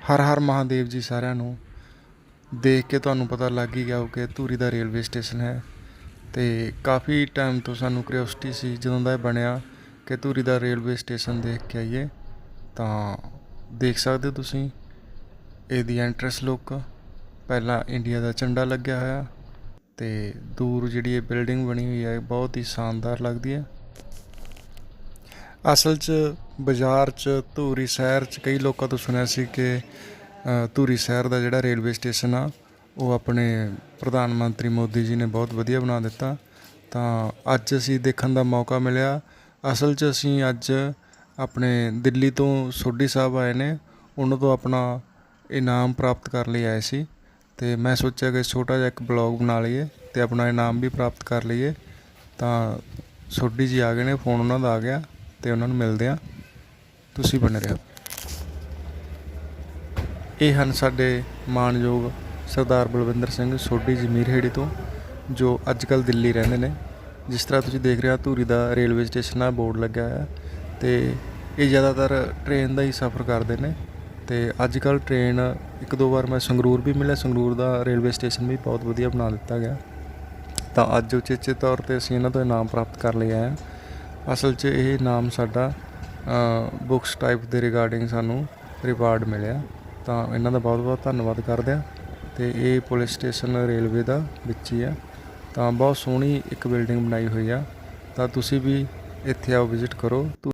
ਹਰ ਹਰ ਮਹਾਦੇਵ ਜੀ ਸਾਰਿਆਂ ਨੂੰ ਦੇਖ ਕੇ ਤੁਹਾਨੂੰ ਪਤਾ ਲੱਗ ਹੀ ਗਿਆ ਹੋ ਕਿ ਧੂਰੀ ਦਾ ਰੇਲਵੇ ਸਟੇਸ਼ਨ ਹੈ। ਤੇ ਕਾਫੀ ਟਾਈਮ ਤੋਂ ਸਾਨੂੰ ਕਿਉਰਿਓਸਿਟੀ ਸੀ ਜਦੋਂ ਦਾ ਇਹ ਬਣਿਆ ਕਿ ਧੂਰੀ ਦਾ ਰੇਲਵੇ ਸਟੇਸ਼ਨ ਦੇਖ ਕੇ ਆਈਏ। ਤਾਂ ਦੇਖ ਸਕਦੇ ਹੋ ਤੁਸੀਂ, ਇਹਦੀ ਐਂਟਰੈਂਸ ਲੁੱਕ ਪਹਿਲਾਂ ਇੰਡੀਆ ਦਾ ਝੰਡਾ ਲੱਗਿਆ ਹੋਇਆ ਤੇ ਦੂਰ ਜਿਹੜੀ ਇਹ ਬਿਲਡਿੰਗ ਬਣੀ ਹੋਈ ਹੈ ਬਹੁਤ ਹੀ ਸ਼ਾਨਦਾਰ ਲੱਗਦੀ ਹੈ। ਅਸਲ 'ਚ ਬਾਜ਼ਾਰ 'ਚ, ਧੂਰੀ ਸ਼ਹਿਰ 'ਚ ਕਈ ਲੋਕਾਂ ਤੋਂ ਸੁਣਿਆ ਸੀ ਕਿ ਧੂਰੀ ਸ਼ਹਿਰ ਦਾ ਜਿਹੜਾ ਰੇਲਵੇ ਸਟੇਸ਼ਨ ਆ, ਉਹ ਆਪਣੇ ਪ੍ਰਧਾਨ ਮੰਤਰੀ ਮੋਦੀ ਜੀ ਨੇ ਬਹੁਤ ਵਧੀਆ ਬਣਾ ਦਿੱਤਾ। ਤਾਂ ਅੱਜ ਅਸੀਂ ਦੇਖਣ ਦਾ ਮੌਕਾ ਮਿਲਿਆ। ਅਸਲ 'ਚ ਅਸੀਂ ਅੱਜ ਆਪਣੇ ਦਿੱਲੀ ਤੋਂ ਸੋਢੀ ਸਾਹਿਬ ਆਏ ਨੇ। ਉਹਨਾਂ ਤੋਂ ਆਪਣਾ ਇਨਾਮ ਪ੍ਰਾਪਤ ਕਰਨ ਲਈ ਆਏ ਸੀ। ਤੇ ਮੈਂ ਸੋਚਿਆ ਕਿ ਛੋਟਾ ਜਿਹਾ ਇੱਕ ਬਲੌਗ ਬਣਾ ਲਈਏ ਤੇ ਆਪਣਾ ਇਨਾਮ ਵੀ ਪ੍ਰਾਪਤ ਕਰ ਲਈਏ। ਤਾਂ ਸੋਢੀ ਜੀ ਆ ਗਏ ਨੇ, ਫੋਨ ਉਹਨਾਂ ਦਾ ਆ ਗਿਆ। ਤੇ ਉਹਨਾਂ ਨੂੰ ਮਿਲਦੇ ਆ ਤੁਸੀਂ ਬਣੇ ਰਹੋ। ਇਹ ਹਨ ਸਾਡੇ ਮਾਣਯੋਗ ਸਰਦਾਰ ਬਲਵਿੰਦਰ ਸਿੰਘ ਸੋਢੀ ਜੀ ਮੀਰਹੇੜੀ ਤੋਂ, ਜੋ ਅੱਜ ਕੱਲ ਦਿੱਲੀ ਰਹਿੰਦੇ ਨੇ। ਜਿਸ ਤਰ੍ਹਾਂ ਤੁਸੀਂ ਦੇਖ ਰਹੇ ਹੋ, ਧੂਰੀ ਦਾ ਰੇਲਵੇ ਸਟੇਸ਼ਨ ਆ, ਬੋਰਡ ਲੱਗਿਆ ਹੋਇਆ। ਤੇ ਇਹ ਜ਼ਿਆਦਾਤਰ ਟ੍ਰੇਨ ਦਾ ਹੀ ਸਫ਼ਰ ਕਰਦੇ ਨੇ। ਤੇ ਅੱਜ ਕੱਲ ਟ੍ਰੇਨ ਇੱਕ ਦੋ ਵਾਰ ਮੈਂ ਸੰਗਰੂਰ ਵੀ ਮਿਲਿਆ। ਸੰਗਰੂਰ ਦਾ ਰੇਲਵੇ ਸਟੇਸ਼ਨ ਵੀ ਬਹੁਤ ਵਧੀਆ ਬਣਾ ਦਿੱਤਾ ਗਿਆ। ਤਾਂ ਅੱਜ ਉਚੇਚੇ ਤੌਰ ਤੇ ਅਸੀਂ ਇਹਨਾਂ ਤੋਂ ਇਨਾਮ ਪ੍ਰਾਪਤ ਕਰ ਲਿਆ ਹੈ। ਅਸਲ 'ਚ ਇਹ ਨਾਮ ਸਾਡਾ ਬੁੱਕਸ ਟਾਈਪ ਦੇ ਰਿਗਾਰਡਿੰਗ ਸਾਨੂੰ ਰਿਵਾਰਡ ਮਿਲਿਆ। ਤਾਂ ਇਹਨਾਂ ਦਾ ਬਹੁਤ ਬਹੁਤ ਧੰਨਵਾਦ ਕਰਦੇ ਹਾਂ ਤੇ ਇਹ ਪੁਲਿਸ ਸਟੇਸ਼ਨ ਰੇਲਵੇ ਦਾ ਵਿੱਚ ਹੀ ਆ। ਤਾਂ ਬਹੁਤ ਸੋਹਣੀ ਇੱਕ ਬਿਲਡਿੰਗ ਬਣਾਈ ਹੋਈ ਆ। ਤਾਂ ਤੁਸੀਂ ਵੀ ਇੱਥੇ ਆਓ ਵਿਜ਼ਿਟ ਕਰੋ।